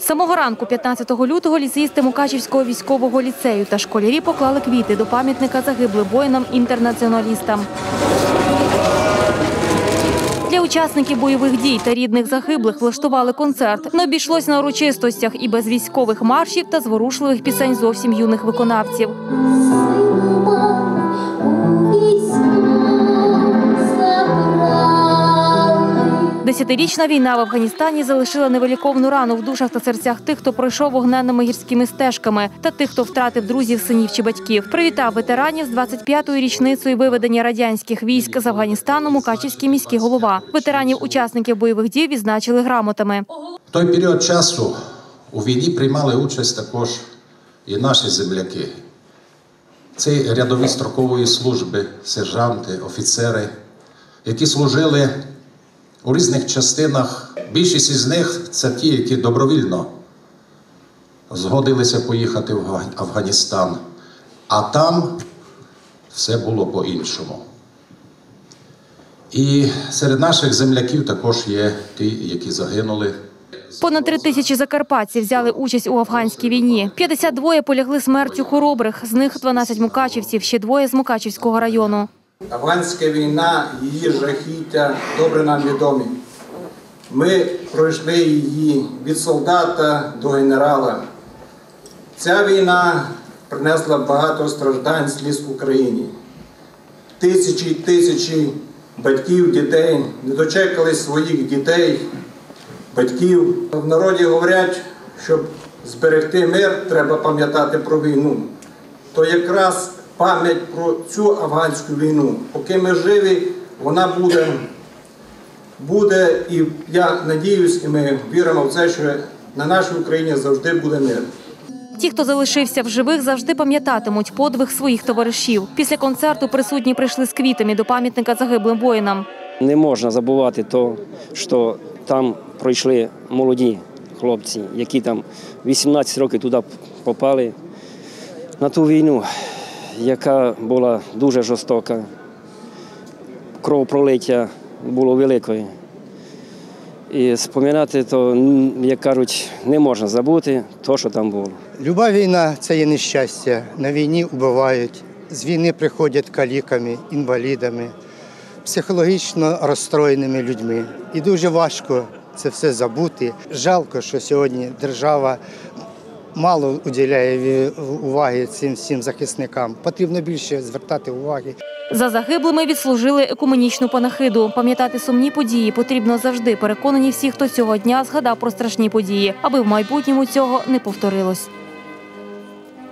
Самого ранку, 15 лютого, ліцеїсти Мукачівського військового ліцею та школярі поклали квіти до пам'ятника загиблим воїнам-інтернаціоналістам. Для учасників бойових дій та рідних загиблих влаштували концерт. Не обійшлось на урочистостях і без військових маршів та зворушливих пісень зовсім юних виконавців. Десятирічна війна в Афганістані залишила невиліковну рану в душах та серцях тих, хто пройшов вогненними гірськими стежками, та тих, хто втратив друзів, синів чи батьків. Привітав ветеранів з 25-ю річницею виведення радянських військ з Афганістану Мукачівський міський голова. Ветеранів учасників бойових дій відзначили грамотами. В той період часу у війні приймали участь також і наші земляки. Це рядові строкової служби, сержанти, офіцери, які служили у різних частинах. Більшість із них це ті, які добровільно згодилися поїхати в Афганістан. А там все було по-іншому. І серед наших земляків також є ті, які загинули. Понад три тисячі закарпатців взяли участь у афганській війні. 52 полягли смертю хоробрих. З них 12 мукачівців, ще двоє з Мукачівського району. Афганська війна, її жахіття добре нам відомі. Ми пройшли її від солдата до генерала. Ця війна принесла багато страждань сліз Україні. Тисячі й тисячі батьків, дітей не дочекали своїх дітей, батьків. В народі говорять, щоб зберегти мир, треба пам'ятати про війну. То якраз пам'ять про цю афганську війну, поки ми живі, вона буде, буде, і я надіюсь, і ми віримо в це, що на нашій Україні завжди буде мир. Ті, хто залишився в живих, завжди пам'ятатимуть подвиг своїх товаришів. Після концерту присутні прийшли з квітами до пам'ятника загиблим воїнам. Не можна забувати то, що там пройшли молоді хлопці, які там 18 років туди попали на ту війну, яка була дуже жорстока. Кровопролиття було великою. І споминати то, як кажуть, не можна забути то, що там було. Люба війна це є нещастя. На війні вбивають. З війни приходять каліками, інвалідами, психологічно розстроєними людьми. І дуже важко це все забути. Жалко, що сьогодні держава мало уділяє уваги цим всім захисникам. Потрібно більше звертати уваги. За загиблими відслужили екуменічну панахиду. Пам'ятати сумні події потрібно завжди. Переконані всі, хто цього дня згадав про страшні події, аби в майбутньому цього не повторилось.